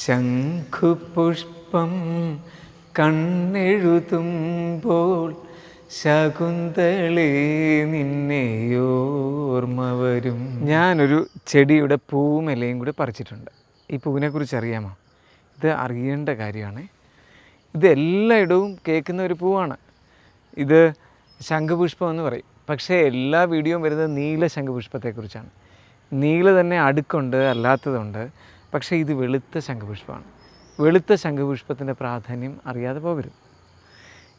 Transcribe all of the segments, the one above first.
ശംഖുപുഷ്പം കണ്ണെഴുതുമ്പോൾ ശകുന്തളേ നിന്നെയോർമ്മ വരും. ഞാനൊരു ചെടിയുടെ പൂമലയും കൂടി പറിച്ചിട്ടുണ്ട്. ഈ പൂവിനെക്കുറിച്ച് അറിയാമോ? ഇത് അറിയേണ്ട കാര്യമാണ്. ഇത് എല്ലായിടവും കേൾക്കുന്ന ഒരു പൂവാണ്. ഇത് ശംഖുപുഷ്പം എന്ന് പറയും. പക്ഷേ എല്ലാ വീഡിയോയും വരുന്നത് നീല ശംഖുപുഷ്പത്തെക്കുറിച്ചാണ്. നീല തന്നെ അടുക്കുണ്ട് അല്ലാത്തതുണ്ട്. പക്ഷേ ഇത് വെളുത്ത ശംഖുപുഷ്പമാണ്. വെളുത്ത ശംഖുപുഷ്പത്തിന്റെ പ്രാധാന്യം അറിയാതെ പോകരുത്.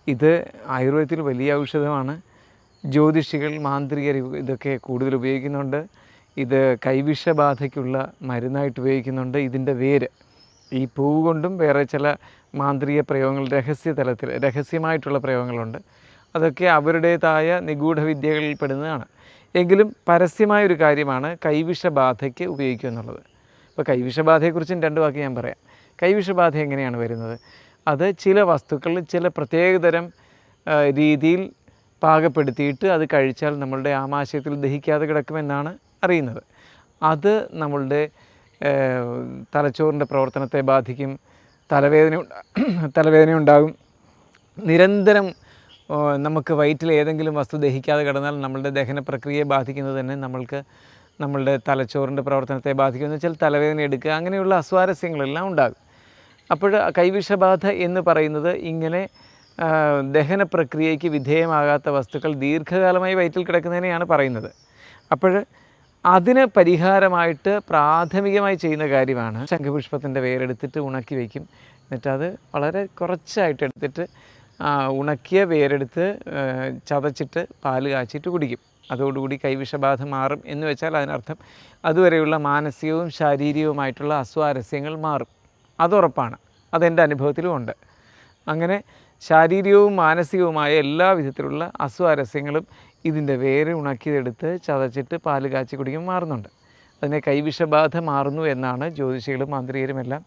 ഇത് ആയുർവേദത്തിൽ വലിയ ഔഷധമാണ്. ജ്യോതിഷികൾ മാന്ത്രികർ ഇതൊക്കെ കൂടുതൽ ഉപയോഗിക്കുന്നുണ്ട്. ഇത് കൈവിഷബാധയ്ക്കുള്ള മരുന്നായിട്ട് ഉപയോഗിക്കുന്നുണ്ട്. ഇതിന്റെ വേര്. ഈ പൂവ് കൊണ്ടും വേറെ ചില മാന്ത്രിക പ്രയോഗങ്ങൾ രഹസ്യ തലത്തിൽ രഹസ്യമായിട്ടുള്ള പ്രയോഗങ്ങളുണ്ട്. അതൊക്കെ അവരുടേതായ നിഗൂഢ വിദ്യകളിൽ പെടുന്നതാണ് എങ്കിലും പരസ്യമായൊരു കാര്യമാണ് കൈവിഷബാധയ്ക്ക് ഉപയോഗിക്കുക എന്നുള്ളത്. ഇപ്പോൾ കൈവിഷബാധയെക്കുറിച്ചും രണ്ട് വാക്ക് ഞാൻ പറയാം. കൈവിഷബാധ എങ്ങനെയാണ് വരുന്നത്? അത് ചില വസ്തുക്കളിൽ ചില പ്രത്യേകതരം രീതിയിൽ പാകപ്പെടുത്തിയിട്ട് അത് കഴിച്ചാൽ നമ്മളുടെ ആമാശയത്തിൽ ദഹിക്കാതെ കിടക്കുമെന്നാണ് അറിയുന്നത്. അത് നമ്മളുടെ തലച്ചോറിന്റെ പ്രവർത്തനത്തെ ബാധിക്കും തലവേദന തലവേദന ഉണ്ടാകും. നിരന്തരം നമുക്ക് വയറ്റിൽ ഏതെങ്കിലും വസ്തു ദഹിക്കാതെ കിടന്നാൽ നമ്മളുടെ ദഹന പ്രക്രിയയെ ബാധിക്കുന്നത് തന്നെ നമ്മൾക്ക് നമ്മളുടെ തലച്ചോറിന്റെ പ്രവർത്തനത്തെ ബാധിക്കുമെന്ന് വെച്ചാൽ തലവേദന എടുക്കുക അങ്ങനെയുള്ള അസ്വാരസ്യങ്ങളെല്ലാം ഉണ്ടാകും. അപ്പോൾ കൈവിഷബാധ എന്ന് പറയുന്നത് ഇങ്ങനെ ദഹന പ്രക്രിയയ്ക്ക് വിധേയമാകാത്ത വസ്തുക്കൾ ദീർഘകാലമായി വയറ്റിൽ കിടക്കുന്നതിനെയാണ് പറയുന്നത്. അപ്പോൾ അതിന് പരിഹാരമായിട്ട് പ്രാഥമികമായി ചെയ്യുന്ന കാര്യമാണ് ശംഖുപുഷ്പത്തിന്റെ വേരെടുത്തിട്ട് ഉണക്കി വയ്ക്കും. എന്നിട്ട് അത് വളരെ കുറച്ചായിട്ട് എടുത്തിട്ട് ഉണക്കിയ വേരെടുത്ത് ചതച്ചിട്ട് പാൽ കാച്ചിട്ട് കുടിക്കും. അതോടുകൂടി കൈവിഷബാധ മാറും എന്ന് വെച്ചാൽ അതിനർത്ഥം അതുവരെയുള്ള മാനസികവും ശാരീരികവുമായിട്ടുള്ള അസ്വാരസ്യങ്ങൾ മാറും. അതുറപ്പാണ് അതെന്റെ അനുഭവത്തിലും ഉണ്ട്. അങ്ങനെ ശാരീരികവും മാനസികവുമായ എല്ലാ വിധത്തിലുള്ള അസ്വാരസ്യങ്ങളും ഇതിന്റെ വേര് ഉണക്കിയതെടുത്ത് ചതച്ചിട്ട് പാൽ കാച്ചി കുടിക്കുമ്പോൾ മാറുന്നുണ്ട്. അതിനെ കൈവിഷബാധ മാറുന്നു എന്നാണ് ജ്യോതിഷികളും മാന്ത്രികരും എല്ലാം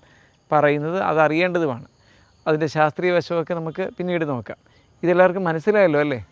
പറയുന്നത്. അതറിയേണ്ടതുമാണ് അതിന്റെ ശാസ്ത്രീയ വശമൊക്കെ നമുക്ക് പിന്നീട് നോക്കാം. ഇതെല്ലാവർക്കും മനസ്സിലായല്ലോ അല്ലേ?